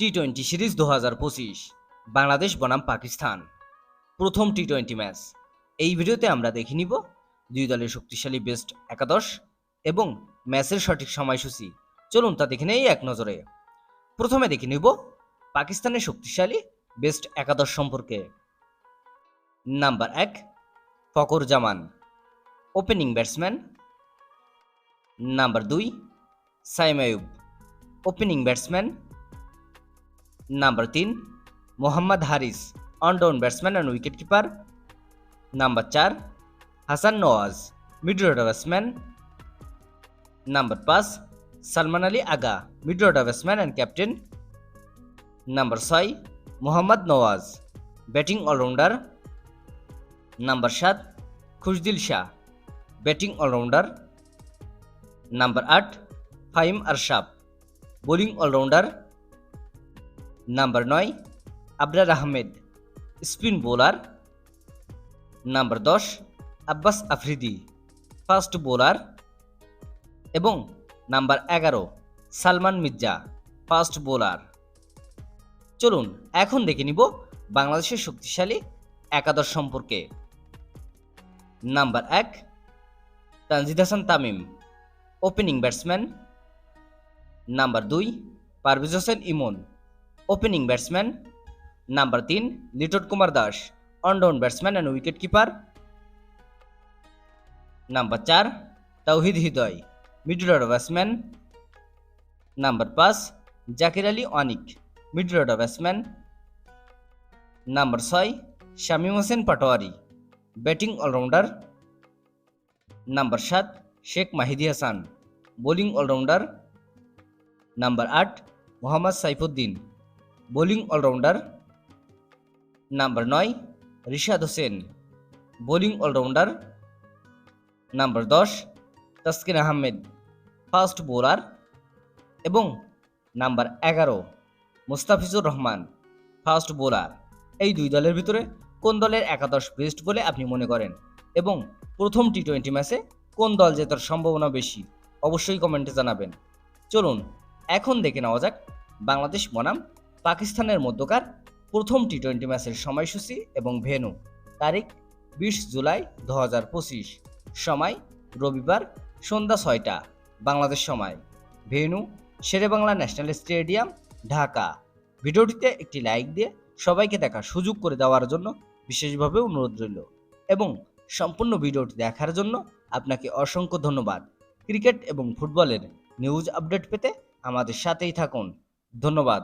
T twenty series দু হাজার পঁচিশ, বাংলাদেশ, বনাম, পাকিস্তান। প্রথম টি টোয়েন্টি ম্যাচ। এই ভিডিওতে আমরা দেখে নিব দুই দলের শক্তিশালী বেস্ট একাদশ এবং ম্যাচের সঠিক সময়সূচি। চলুন তা দেখে নেই এক নজরে। প্রথমে দেখে নিব পাকিস্তানের শক্তিশালী বেস্ট একাদশ সম্পর্কে। নাম্বার এক Fakhar Zaman opening batsman number দুই, Saim Ayub opening batsman number তিন Mohammad Haris on down batsman and wicket keeper number চার Hasan Nawaz mid order batsman number পাঁচ Salman Ali Agha mid order batsman and captain number ছয় Mohammad Nawaz batting allrounder number সাত Khushdil Shah batting allrounder number আট ফাহিম আরশাব bowling allrounder number নয়, Abrar Ahmed, spin bowler. Number দশ, Abbas Afridi, fast bowler. এবং number এগারো, Salman Mirza, fast bowler. চলুন, এখন দেখে নিব বাংলাদেশের শক্তিশালী একাদশ সম্পর্কে। নাম্বার এক, Tanzid Hasan Tamim, opening batsman. Number দুই, Parvez Hossain Emon. Opening batsman number তিন Litton Kumar Das on down batsman and wicket keeper number চার Towhid Hridoy middle order batsman number পাঁচ Jaker Ali Anik middle order batsman number ছয় Shamim Hossain Patwari batting allrounder number সাত Sheikh Mahedi Hasan bowling allrounder number আট Mohammad Saifuddin bowling allrounder number নয়, Rishad Hossain. Bowling allrounder number দশ, Taskin Ahmed. Fast bowler এবং number এগারো, Mustafizur Rahman. Fast bowler. এই দুই দলের ভিতরে কোন দলের একাদশ বেস্ট বলে আপনি মনে করেন? এবং প্রথম টি টোয়েন্টি ম্যাচে কোন দল জেতার সম্ভাবনা বেশি? অবশ্যই কমেন্টে জানাবেন। চলুন, এখন দেখে নেওয়া যাক বাংলাদেশ বনাম পাকিস্তানের মধ্যকার প্রথম টি টোয়েন্টি ম্যাচের সময়সূচি এবং ভেনু তারিখ বিশ জুলাই দু হাজার পঁচিশ। সময় রবিবার সন্ধ্যা ছয়টা, বাংলাদেশ সময়। Venue Sher e Bangla national stadium, Dhaka. ভিডিওটিতে একটি লাইক দিয়ে সবাইকে দেখার সুযোগ করে দেওয়ার জন্য বিশেষভাবে অনুরোধ রইল এবং সম্পূর্ণ ভিডিওটি দেখার জন্য আপনাকে অসংখ্য ধন্যবাদ। ক্রিকেট এবং ফুটবলের নিউজ আপডেট পেতে আমাদের সাথেই থাকুন। ধন্যবাদ।